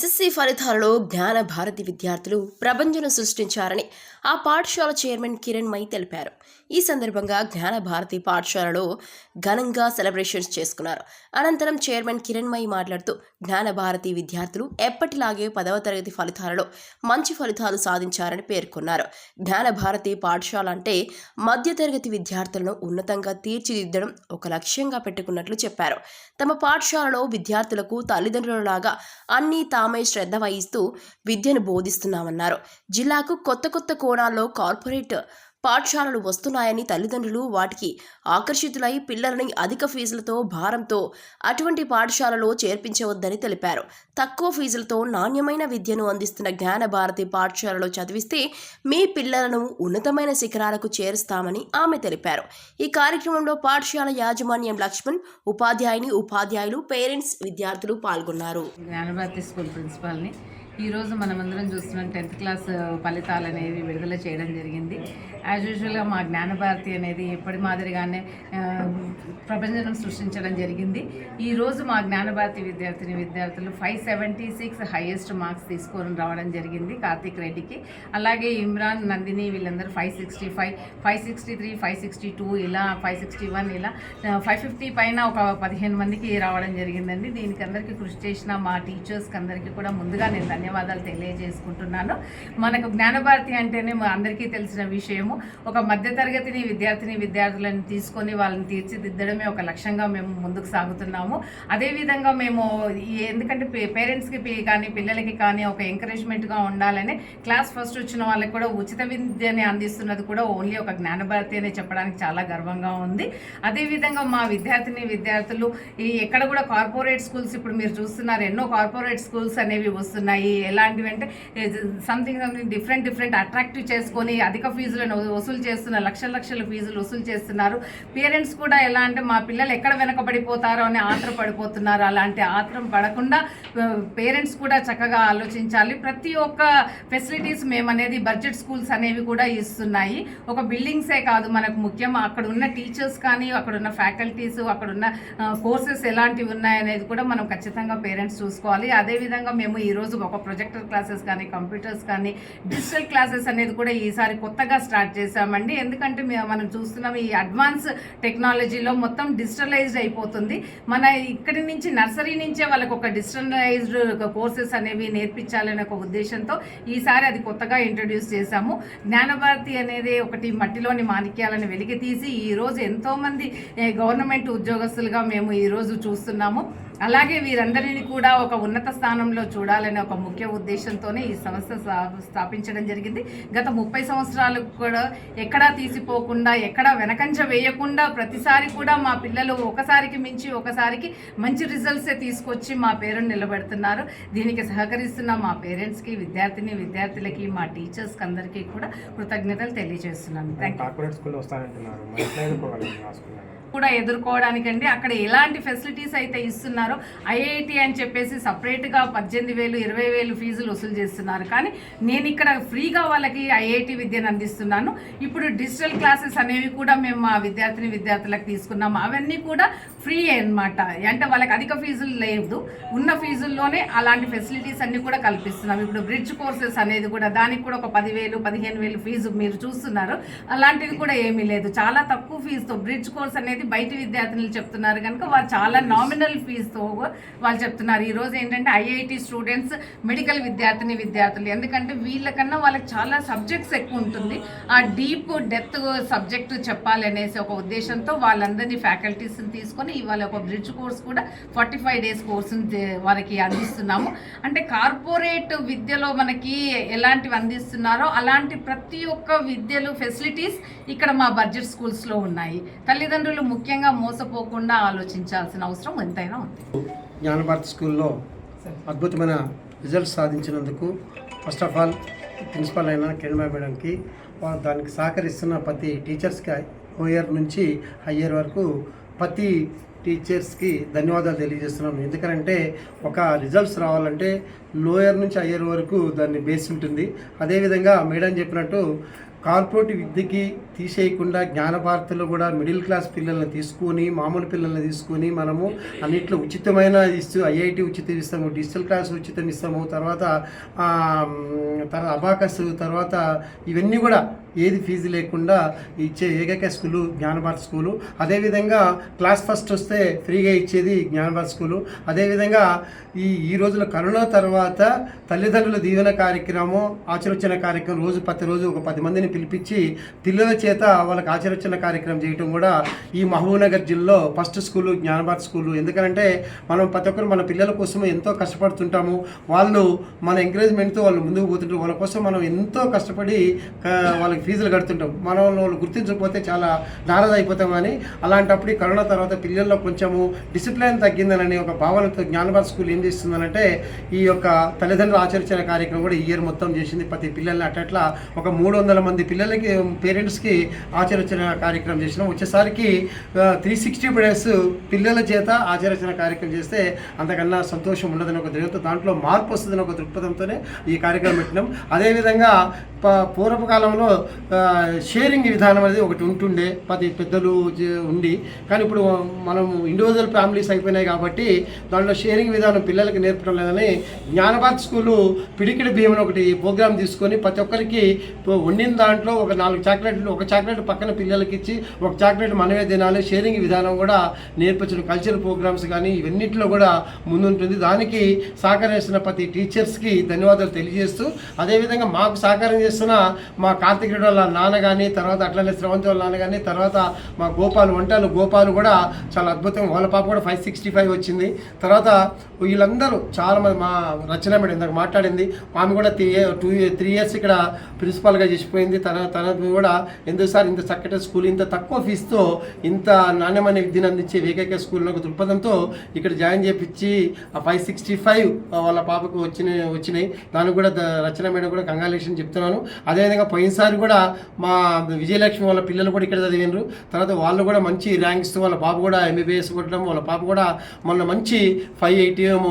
this is SSC ఫలితాలలో జ్ఞాన భారతి విద్యార్థులు ప్రభంజనం సృష్టించారని ఆ పాఠశాల చైర్మన్ కిరణ్ మై తెలిపారు. ఈ సందర్భంగా జ్ఞాన భారతి పాఠశాలలో ఘనంగా సెలబ్రేషన్స్ చేసుకున్నారు. అనంతరం చైర్మన్ కిరణ్ మై మాట్లాడుతూ జ్ఞాన భారతి విద్యార్థులు ఎప్పటిలాగే పదవ తరగతి ఫలితాలలో మంచి ఫలితాలు సాధించారని పేర్కొన్నారు. జ్ఞాన భారతి పాఠశాల అంటే మధ్యతరగతి విద్యార్థులను ఉన్నతంగా తీర్చిదిద్దడం ఒక లక్ష్యంగా పెట్టుకున్నట్లు చెప్పారు. తమ పాఠశాలలో విద్యార్థులకు తల్లిదండ్రులలాగా అన్నీ తామే శ్రద్ధ వహిస్తూ విద్యను బోధిస్తున్నామన్నారు. జిల్లాకు కొత్త కొత్త కోణాల్లో కార్పొరేట్ పాఠశాలలు వస్తున్నాయని తల్లిదండ్రులు వాటికి ఆకర్షితులై పిల్లలని అధిక ఫీజులతో భారంతో అటువంటి పాఠశాలలో చేర్పించవద్దని తెలిపారు. తక్కువ ఫీజులతో నాణ్యమైన విద్యను అందిస్తున్న జ్ఞాన భారతి పాఠశాలలో చదివిస్తే మీ పిల్లలను ఉన్నతమైన శిఖరాలకు చేరుస్తామని ఆమె తెలిపారు. ఈ కార్యక్రమంలో పాఠశాల యాజమాన్యం లక్ష్మణ్ ఉపాధ్యాయుని ఉపాధ్యాయులు పేరెంట్స్ విద్యార్థులు పాల్గొన్నారు. జ్ఞానభారతి స్కూల్ ప్రిన్సిపాల్ని ఈరోజు మనమందరం చూస్తున్నాం టెన్త్ క్లాస్ ఫలితాలు అనేవి విడుదల చేయడం జరిగింది. యాజ్ యూజువల్గా మా జ్ఞానభారతి అనేది ఎప్పటి మాదిరిగానే ప్రపంచం సృష్టించడం జరిగింది. ఈరోజు మా జ్ఞానభారతి విద్యార్థిని విద్యార్థులు five seventy six highest marks తీసుకొని రావడం జరిగింది కార్తీక్ రెడ్డికి. అలాగే ఇమ్రాన్ నందిని వీళ్ళందరూ five sixty five five sixty three five sixty two ఇలా ఫైవ్ సిక్స్టీ వన్ ఇలా ఫైవ్ ఫిఫ్టీ పైన ఒక పదిహేను మందికి రావడం జరిగిందండి. దీనికి అందరికీ కృషి చేసిన మా టీచర్స్కి అందరికీ కూడా ముందుగా నేను ధన్యవాదాలు తెలియజేసుకుంటున్నాను. మనకు జ్ఞానభారతి అంటేనే మా అందరికీ తెలిసిన విషయము. ఒక మధ్యతరగతిని విద్యార్థిని విద్యార్థులను తీసుకొని వాళ్ళని తీర్చిదిద్దడమే ఒక లక్ష్యంగా మేము ముందుకు సాగుతున్నాము. అదేవిధంగా మేము ఈ- ఎందుకంటే పేరెంట్స్కి కానీ పిల్లలకి కానీ ఒక ఎంకరేజ్మెంట్గా ఉండాలని క్లాస్ ఫస్ట్ వచ్చిన వాళ్ళకి కూడా ఉచిత విద్యని అందిస్తున్నది కూడా ఓన్లీ ఒక జ్ఞానభారతి అనే చెప్పడానికి చాలా గర్వంగా ఉంది. అదేవిధంగా మా విద్యార్థిని విద్యార్థులు ఈ ఎక్కడ కూడా కార్పొరేట్ స్కూల్స్ ఇప్పుడు మీరు చూస్తున్నారు ఎన్నో కార్పొరేట్ స్కూల్స్ అనేవి వస్తున్నాయి. ఎలాంటివి అంటే something something different different attractive చేసుకొని అధిక ఫీజులను వసూలు చేస్తున్నారు లక్షల లక్షల ఫీజులు వసూలు చేస్తున్నారు. పేరెంట్స్ కూడా ఎలా అంటే మా పిల్లలు ఎక్కడ వెనకబడిపోతారో అని ఆత్ర పడిపోతున్నారు అలాంటి ఆత్రం పడకుండా పేరెంట్స్ కూడా చక్కగా ఆలోచించాలి. ప్రతి ఒక్క ఫెసిలిటీస్ మేము అనేది బడ్జెట్ స్కూల్స్ అనేవి కూడా ఇస్తున్నాయి. ఒక బిల్డింగ్సే కాదు మనకు ముఖ్యం. అక్కడ ఉన్న టీచర్స్ కానీ అక్కడ ఉన్న ఫ్యాకల్టీస్ అక్కడ ఉన్న కోర్సెస్ ఎలాంటివి ఉన్నాయనేది కూడా మనం ఖచ్చితంగా పేరెంట్స్ చూసుకోవాలి. అదేవిధంగా మేము ఈరోజు ఒక ప్రొజెక్టర్ క్లాసెస్ కానీ కంప్యూటర్స్ కానీ డిజిటల్ క్లాసెస్ అనేది కూడా ఈసారి కొత్తగా స్టార్ట్ చేశామండి. ఎందుకంటే మనం చూస్తున్నాం ఈ అడ్వాన్స్ టెక్నాలజీలో మొత్తం డిజిటలైజ్డ్ అయిపోతుంది. మన ఇక్కడి నుంచి నర్సరీ నుంచే వాళ్ళకు ఒక డిజిటలైజ్డ్ కోర్సెస్ అనేవి నేర్పించాలనే ఒక ఉద్దేశంతో ఈసారి అది కొత్తగా ఇంట్రడ్యూస్ చేశాము. జ్ఞానభారతి అనేది ఒకటి మట్టిలోని మాణిక్యాలను వెలికి తీసి ఈరోజు ఎంతోమంది గవర్నమెంట్ ఉద్యోగస్తులుగా మేము ఈరోజు చూస్తున్నాము. అలాగే వీరందరినీ కూడా ఒక ఉన్నత స్థానంలో చూడాలనే ఒక ముఖ్య ఉద్దేశంతోనే ఈ సంస్థ స్థా- స్థాపించడం జరిగింది. గత ముప్పై సంవత్సరాలకు కూడా ఎక్కడా తీసిపోకుండా ఎక్కడా వెనకంజ వేయకుండా ప్రతిసారి కూడా మా పిల్లలు ఒకసారికి మించి ఒకసారికి మంచి రిజల్ట్సే తీసుకొచ్చి మా పేరును నిలబెడుతున్నారు. దీనికి సహకరిస్తున్న మా పేరెంట్స్కి విద్యార్థిని విద్యార్థులకి మా టీచర్స్కి అందరికీ కూడా కృతజ్ఞతలు తెలియజేస్తున్నాను. థ్యాంక్ యూ కూడా ఎదుర్కోవడానికండి. అక్కడ ఎలాంటి ఫెసిలిటీస్ అయితే ఇస్తున్నారో ఐఐటి అని చెప్పేసి సపరేట్గా పద్దెనిమిది వేలు ఇరవై వేలు ఫీజులు వసూలు చేస్తున్నారు. కానీ నేను ఇక్కడ ఫ్రీగా వాళ్ళకి ఐఐటి విద్యను అందిస్తున్నాను. ఇప్పుడు డిజిటల్ క్లాసెస్ అనేవి కూడా మేము మా విద్యార్థిని విద్యార్థులకు తీసుకున్నాము. అవన్నీ కూడా ఫ్రీ అన్నమాట. అంటే వాళ్ళకి అధిక ఫీజులు లేదు. ఉన్న ఫీజుల్లోనే అలాంటి ఫెసిలిటీస్ అన్ని కూడా కల్పిస్తున్నాం. ఇప్పుడు బ్రిడ్జ్ కోర్సెస్ అనేది కూడా దానికి కూడా ఒక పదివేలు పదిహేను వేలు ఫీజు మీరు చూస్తున్నారు. అలాంటిది కూడా ఏమీ లేదు. చాలా తక్కువ ఫీజుతో బ్రిడ్జ్ కోర్స్ అనేది బయట విద్యార్థులు చెప్తున్నారు కనుక వాళ్ళు చాలా నామినల్ ఫీజుతో వాళ్ళు చెప్తున్నారు. ఈ రోజు ఏంటంటే ఐఐటి స్టూడెంట్స్ మెడికల్ విద్యార్థిని విద్యార్థులు. ఎందుకంటే వీళ్ళకన్నా వాళ్ళకి చాలా సబ్జెక్ట్స్ ఎక్కువ ఉంటుంది. ఆ డీప్ డెప్త్ సబ్జెక్ట్ చెప్పాలి అనేసి ఒక ఉద్దేశంతో వాళ్ళందరినీ ఫ్యాకల్టీస్ని తీసుకొని ఇవాళ ఒక బ్రిడ్జ్ కోర్స్ కూడా ఫార్టీ ఫైవ్ డేస్ కోర్సుని వారికి అందిస్తున్నాము. అంటే కార్పొరేట్ విద్యలో మనకి ఎలాంటివి అందిస్తున్నారో అలాంటి ప్రతి ఒక్క విద్యలు ఫెసిలిటీస్ ఇక్కడ మా బడ్జెట్ స్కూల్స్లో ఉన్నాయి. తల్లిదండ్రులు ముఖ్యంగా మోసపోకుండా ఆలోచించాల్సిన అవసరం ఎంతైనా ఉంది. జ్ఞానభారతి స్కూల్లో అద్భుతమైన రిజల్ట్స్ సాధించినందుకు ఫస్ట్ ఆఫ్ ఆల్ ప్రిన్సిపల్ అయిన కిరణ్ మేడంకి దానికి సహకరిస్తున్న ప్రతి టీచర్స్కి హోయర్ నుంచి హయ్యర్ వరకు ప్రతి టీచర్స్కి ధన్యవాదాలు తెలియజేస్తున్నాం. ఎందుకంటే ఒక రిజల్ట్స్ రావాలంటే లోయర్ నుంచి హయ్యర్ వరకు దాన్ని బేస్ ఉంటుంది. అదేవిధంగా మేడం చెప్పినట్టు కార్పొరేట్ విద్యకి తీసేయకుండా జ్ఞానభారతిలో కూడా మిడిల్ క్లాస్ పిల్లల్ని తీసుకొని మామూలు పిల్లల్ని తీసుకొని మనము అన్నిట్లో ఉచితమైన ఇస్తూ ఐఐటి ఉచితం ఇస్తాము డిజిటల్ క్లాస్ ఉచితం ఇస్తాము తర్వాత తర్వాత అబాకస్ తర్వాత ఇవన్నీ కూడా ఏది ఫీజు లేకుండా ఇచ్చే ఏకైక స్కూలు జ్ఞానభారత్ స్కూలు. అదేవిధంగా క్లాస్ ఫస్ట్ వస్తే ఫ్రీగా ఇచ్చేది జ్ఞానభారత్ స్కూలు. అదేవిధంగా ఈ ఈ రోజుల కరోనా తర్వాత తల్లిదండ్రుల దీవెన కార్యక్రమం ఆచరించిన కార్యక్రమం రోజు ప్రతిరోజు ఒక పది మందిని పిలిపించి పిల్లల చేత వాళ్ళకి ఆచరించిన కార్యక్రమం చేయటం కూడా ఈ మహబూబ్నగర్ జిల్లాలో ఫస్ట్ స్కూలు జ్ఞానభారత్ స్కూలు. ఎందుకంటే మనం ప్రతి ఒక్కరు మన పిల్లల కోసం ఎంతో కష్టపడుతుంటాము. వాళ్ళు మన ఎంకరేజ్మెంట్తో వాళ్ళు ముందుకు పోతుంటారు. వాళ్ళ కోసం మనం ఎంతో కష్టపడి వాళ్ళకి ఫీజులు కడుతుంటాం. మనం వాళ్ళు గుర్తించకపోతే చాలా నారాజ్ అయిపోతామని అలాంటప్పుడు కరోనా తర్వాత పిల్లల్లో కొంచెము డిసిప్లిన్ తగ్గిందనని ఒక భావనతో జ్ఞానభారత స్కూల్ ఏం చేస్తుందనంటే ఈ యొక్క తల్లిదండ్రులు ఆచరించిన కార్యక్రమం కూడా ఈ ఇయర్ మొత్తం చేసింది. ప్రతి పిల్లల్ని అట్లా ఒక మూడు వందల మంది పిల్లలకి పేరెంట్స్కి ఆచరించిన కార్యక్రమం చేసినాం. వచ్చేసరికి త్రీ సిక్స్టీ డేస్ పిల్లల చేత ఆచరించిన కార్యక్రమం చేస్తే అంతకన్నా సంతోషం ఉండదని ఒక దృఢంతో దాంట్లో మార్పు వస్తుందని ఒక దృక్పథంతోనే ఈ కార్యక్రమం పెట్టినాం. అదేవిధంగా ప పూర్వపు కాలంలో షేరింగ్ విధానం అనేది ఒకటి ఉంటుండే పది పెద్దలు ఉండి. కానీ ఇప్పుడు మనం ఇండివిజువల్ ఫ్యామిలీస్ అయిపోయినాయి కాబట్టి దాంట్లో షేరింగ్ విధానం పిల్లలకి నేర్పడం లేదని జ్ఞానభారత్ స్కూలు పిడికిడి భీమని ఒకటి ప్రోగ్రామ్ తీసుకొని ప్రతి ఒక్కరికి వండిన దాంట్లో ఒక నాలుగు చాక్లెట్లు ఒక చాక్లెట్ పక్కన పిల్లలకి ఇచ్చి ఒక చాక్లెట్ మనమే తినాలి షేరింగ్ విధానం కూడా నేర్పించడం కల్చరల్ ప్రోగ్రామ్స్ కానీ ఇవన్నింటిలో కూడా ముందుంటుంది. దానికి సహకరిస్తున్న ప్రతి టీచర్స్కి ధన్యవాదాలు తెలియజేస్తూ అదేవిధంగా మాకు సహకారం చేస్తున్న మా కార్తీక్ రెడ్డి వాళ్ళ నాన్న కానీ తర్వాత అట్లనే శ్రవంతి వాళ్ళ నాన్న కానీ తర్వాత మా గోపాల్ వంటలు గోపాల్ కూడా చాలా అద్భుతం వాళ్ళ పాప కూడా ఫైవ్ సిక్స్టీ ఫైవ్ వచ్చింది. తర్వాత వీళ్ళందరూ చాలా మంది మా రచన మేడం ఇందాక మాట్లాడింది. ఆమె కూడా త్రీ టూ త్రీ ఇయర్స్ ఇక్కడ ప్రిన్సిపాల్గా చేసిపోయింది. తన తన కూడా ఎందుకు సార్ ఇంత చక్కటి స్కూల్ ఇంత తక్కువ ఫీజుతో ఇంత నాణ్యమైన విద్యను అందించే ఏకైక స్కూల్లో ఒక దృక్పథంతో ఇక్కడ జాయిన్ చేపించి ఆ ఫైవ్ సిక్స్టీ ఫైవ్ వాళ్ళ పాపకు వచ్చిన వచ్చినాయి. దానికి కూడా రచన మేడం కూడా కంగ్రాలేషన్ చెప్తున్నాను. అదేవిధంగా పోయినసారి కూడా మా విజయలక్ష్మి వాళ్ళ పిల్లలు కూడా ఇక్కడ చదివినారు తర్వాత వాళ్ళు కూడా మంచి ర్యాంక్స్ వాళ్ళ పాప కూడా ఎంబీబీఎస్ కొట్టడం వాళ్ళ పాప కూడా మొన్న మంచి ఫైవ్ ఎయిటీఎం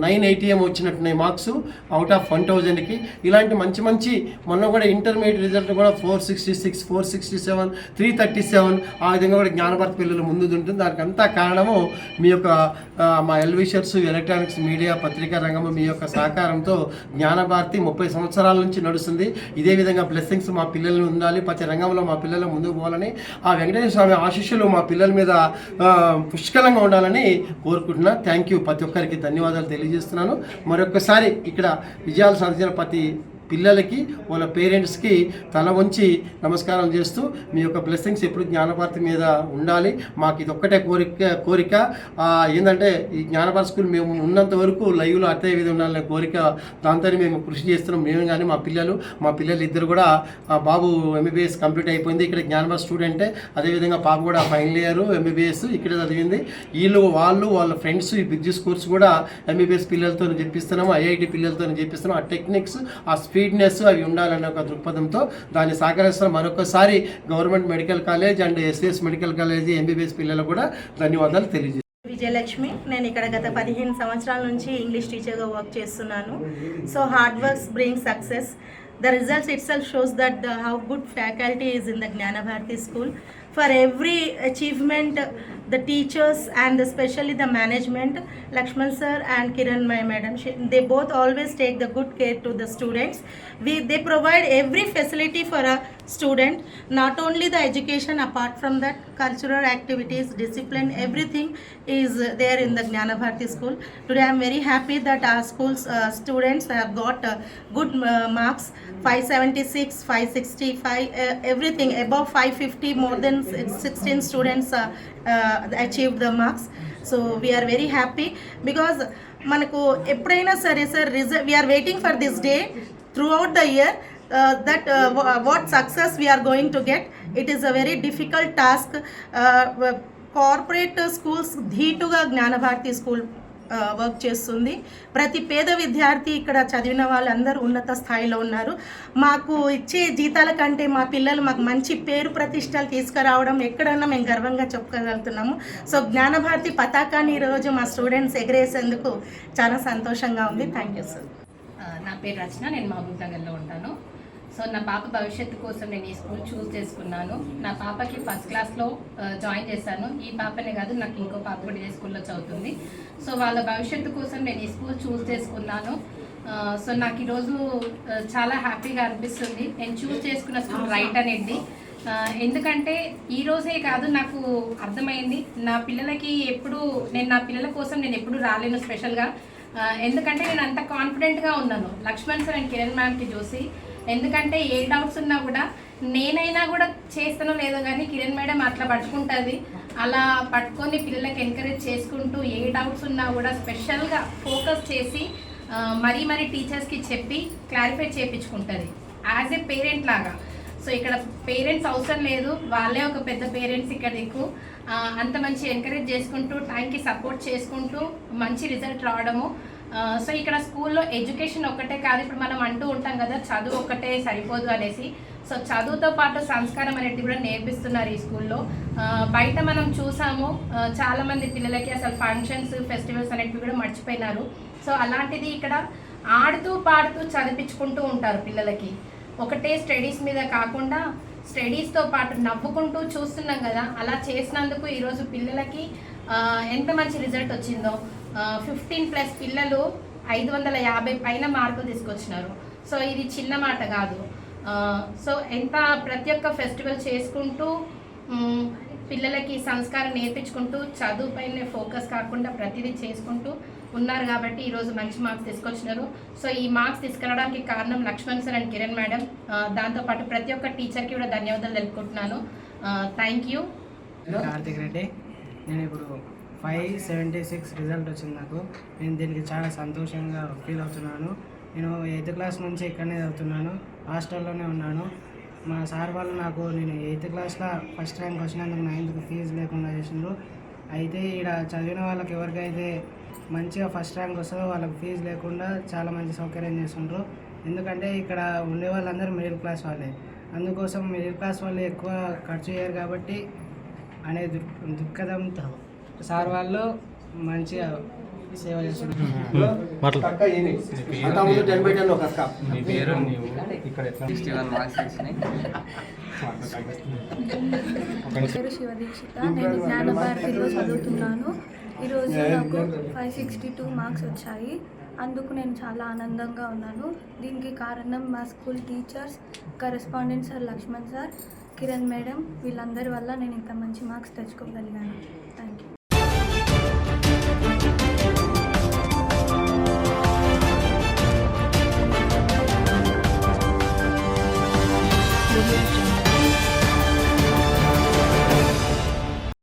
నైన్ ఎయిటీఎం వచ్చినట్టున్నాయి మార్క్స్ అవుట్ ఆఫ్ వన్ థౌజండ్కి ఇలాంటి మంచి మంచి మొన్న కూడా ఇంటర్మీడియట్ రిజల్ట్ కూడా four sixty six four sixty seven three thirty seven ఆ విధంగా కూడా జ్ఞానభారత్ పిల్లలు ముందు ఉంటుంది దానికి అంతా కారణము మీ యొక్క మా ఎల్విషర్స్ ఎలక్ట్రానిక్స్ మీడియా పత్రికా రంగము మీ యొక్క సహకారంతో జ్ఞానభారతి ముప్పై సంవత్సరాల నుంచి నడుస్తుంది. ఇదే విధంగా బ్లెస్సింగ్స్ మా పిల్లలు పిల్లలు ఉండాలి ప్రతి రంగంలో మా పిల్లలు ముందుకు పోవాలని ఆ వెంకటేశ్వర స్వామి ఆశీస్సులు మా పిల్లల మీద పుష్కలంగా ఉండాలని కోరుకుంటున్నా. థ్యాంక్ యూ ప్రతి ఒక్కరికి ధన్యవాదాలు తెలియజేస్తున్నాను. మరొకసారి ఇక్కడ విజయాలు సాధించిన ప్రతి పిల్లలకి వాళ్ళ పేరెంట్స్కి తల వంచి నమస్కారం చేస్తూ మీ యొక్క బ్లెస్సింగ్స్ ఎప్పుడు జ్ఞానభారతి మీద ఉండాలి. మాకు ఇది ఒక్కటే కోరిక. కోరిక ఏంటంటే ఈ జ్ఞానభారతి స్కూల్ మేము ఉన్నంత వరకు లైవ్లో అదే విధంగా ఉండాలనే కోరిక దాంతోనే మేము కృషి చేస్తున్నాం. మేము కానీ మా పిల్లలు మా పిల్లలు ఇద్దరు కూడా బాబు ఎంబీబీఎస్ కంప్లీట్ అయిపోయింది. ఇక్కడ జ్ఞానభారతి స్టూడెంటే అదేవిధంగా పాప కూడా ఫైనల్ ఇయర్ ఎంబీబీఎస్ ఇక్కడ చదివింది. వీళ్ళు వాళ్ళు వాళ్ళ ఫ్రెండ్స్ ఈ బిజినెస్ కోర్స్ కూడా ఎంబీబీఎస్ పిల్లలతో చెప్పిస్తున్నాము ఐఐటి పిల్లలతో చెప్పిస్తున్నాము. ఆ టెక్నిక్స్ ఆ స్పీడ్ స్పీడ్నెస్ అవి ఉండాలనే ఒక దృక్పథంతో దాన్ని సహకరిస్తున్న మరొకసారి government medical college and SS medical college MBBS పిల్లలకు కూడా ధన్యవాదాలు తెలియజేస్తాను విజయలక్ష్మి నేను ఇక్కడ గత పదిహేను సంవత్సరాల నుంచి ఇంగ్లీష్ టీచర్గా వర్క్ చేస్తున్నాను. So hard works bring success the results itself shows that the how good faculty is in the Gnanabharati school for every achievement the teachers and especially the management lakshman sir and kiran my madam she, they both always take the good care to the students we they provide every facility for a student. Not only the education apart from that cultural activities discipline everything is uh, there in the Bharati school. Today i'm very happy that our school's uh, students have got uh, good uh, marks. 576 565 uh, everything. Above 550 more than 16 students uh, uh, achieved the marks so we are very happy because మనకు ఎప్పుడైనా సరే sir రిజ we are waiting for this day throughout the year that what success we are going to get it is a very difficult task corporate schools ధీటుగా Gnanabharathi school work చేస్తుంది. ప్రతి పేద విద్యార్థి ఇక్కడ చదివిన వాళ్ళందరూ ఉన్నత స్థాయిలో ఉన్నారు. మాకు ఇచ్చే జీతాల కంటే మా పిల్లలు మాకు మంచి పేరు ప్రతిష్టలు తీసుకురావడం ఎక్కడన్నా మేము గర్వంగా చెప్పుకోగలుగుతున్నాము సో జ్ఞానభారతి పతాకాన్ని ఈరోజు మా స్టూడెంట్స్ ఎగరేసేందుకు చాలా సంతోషంగా ఉంది. Thank you sir. నా పేరు రచన. నేను మహబూబ్ నగర్లో ఉంటాను. సో నా పాప భవిష్యత్తు కోసం నేను ఈ స్కూల్ చూస్ చేసుకున్నాను. నా పాపకి ఫస్ట్ క్లాస్లో జాయిన్ చేశాను. ఈ పాపనే కాదు నాకు ఇంకో పాప కూడా ఇదే స్కూల్లో చదువుతుంది. సో వాళ్ళ భవిష్యత్తు కోసం నేను ఈ స్కూల్ చూస్ చేసుకున్నాను. సో నాకు ఈరోజు చాలా హ్యాపీగా అనిపిస్తుంది. నేను చూస్ చేసుకున్న స్కూల్ రైట్ అనేది. ఎందుకంటే ఈ రోజే కాదు నాకు అర్థమైంది. నా పిల్లలకి ఎప్పుడు నేను నా పిల్లల కోసం నేను ఎప్పుడు రాలేను స్పెషల్గా ఎందుకంటే నేను అంత కాన్ఫిడెంట్గా ఉన్నాను. లక్ష్మణ్ సార్ అండ్ కిరణ్ మ్యామ్కి చూసి ఎందుకంటే ఏ డౌట్స్ ఉన్నా కూడా నేనైనా కూడా చేస్తానో లేదో కానీ కిరణ్ మేడం అట్లా పట్టుకుంటుంది. అలా పట్టుకొని పిల్లలకి ఎంకరేజ్ చేసుకుంటూ ఏ డౌట్స్ ఉన్నా కూడా స్పెషల్గా ఫోకస్ చేసి మరీ మరీ టీచర్స్కి చెప్పి క్లారిఫై చేయించుకుంటుంది యాజ్ ఏ పేరెంట్ లాగా. సో ఇక్కడ పేరెంట్స్ అవసరం లేదు. వాళ్ళే ఒక పెద్ద పేరెంట్స్ ఇక్కడ ఎక్కువ అంత మంచి ఎంకరేజ్ చేసుకుంటూ టైంకి సపోర్ట్ చేసుకుంటూ మంచి రిజల్ట్ రావడము. సో ఇక్కడ స్కూల్లో ఎడ్యుకేషన్ ఒక్కటే కాదు ఇప్పుడు మనం అంటూ ఉంటాం కదా చదువు ఒక్కటే సరిపోదు అనేసి. సో చదువుతో పాటు సంస్కారం అనేది కూడా నేర్పిస్తున్నారు ఈ స్కూల్లో. బయట మనం చూసాము చాలామంది పిల్లలకి అసలు ఫంక్షన్స్ ఫెస్టివల్స్ అనేటివి కూడా మర్చిపోయినారు. సో అలాంటిది ఇక్కడ ఆడుతూ పాడుతూ చదివించుకుంటూ ఉంటారు పిల్లలకి. ఒకటే స్టడీస్ మీద కాకుండా స్టడీస్తో పాటు నవ్వుకుంటూ చూస్తున్నాం కదా అలా చేసినందుకు ఈరోజు పిల్లలకి ఎంత మంచి రిజల్ట్ వచ్చిందో. ఫిఫ్టీన్ ప్లస్ పిల్లలు ఐదు వందల యాభై పైన మార్కులు తీసుకొచ్చినారు. సో ఇది చిన్న మాట కాదు. సో ఎంత ప్రతి ఒక్క ఫెస్టివల్ చేసుకుంటూ పిల్లలకి సంస్కారం నేర్పించుకుంటూ చదువు పైన ఫోకస్ కాకుండా ప్రతిదీ చేసుకుంటూ ఉన్నారు కాబట్టి ఈరోజు మంచి మార్క్స్ తీసుకొచ్చినారు. సో ఈ మార్క్స్ తీసుకురావడానికి కారణం Laxman sir and Kiran madam. దాంతోపాటు ప్రతి ఒక్క టీచర్కి కూడా ధన్యవాదాలు తెలుపుకుంటున్నాను. థ్యాంక్ యూ కార్తిక్ రెడ్డి నేను ఇప్పుడు ఫైవ్ సెవెంటీ సిక్స్ రిజల్ట్ వచ్చింది నాకు. నేను దీనికి చాలా సంతోషంగా ఫీల్ అవుతున్నాను. నేను ఎయిత్ క్లాస్ నుంచి ఇక్కడనే చదువుతున్నాను. హాస్టల్లోనే ఉన్నాను. మా సార్ వాళ్ళు నాకు నేను ఎయిత్ క్లాస్లో ఫస్ట్ ర్యాంక్ వచ్చినందుకు నైన్త్కి ఫీజు లేకుండా చేసిండ్రు? అయితే ఇక్కడ చదివిన వాళ్ళకి ఎవరికైతే మంచిగా ఫస్ట్ ర్యాంక్ వస్తుందో వాళ్ళకి ఫీజు లేకుండా చాలా మంచి సౌకర్యం చేస్తుండ్రు. ఎందుకంటే ఇక్కడ ఉండే వాళ్ళందరూ మిడిల్ క్లాస్ వాళ్ళే. అందుకోసం మిడిల్ క్లాస్ వాళ్ళు ఎక్కువ ఖర్చు చేయరు కాబట్టి అనే దుర్ దుఃఖదంతో. సార్ వాళ్ళు మంచిగా సేవ చేస్తున్నారు. అక్క ఏమి అంతకుముందు టెన్ బై టెన్ ఒక అక్క నీ పేరు నీవు ఇక్కడ ఎట్లా? సిక్స్టీ వన్ మార్క్స్ వచ్చినాయి. పేరు శివదీక్షిత నేను చదువుతున్నాను. ఈరోజు నాకు ఫైవ్ సిక్స్టీ టూ మార్క్స్ వచ్చాయి. అందుకు నేను చాలా ఆనందంగా ఉన్నాను. దీనికి కారణం మా school teachers correspondent sir Laxman sir Kiran madam. వీళ్ళందరి వల్ల నేను ఇంత మంచి మార్క్స్ తెచ్చుకోగలిగాను. Thank you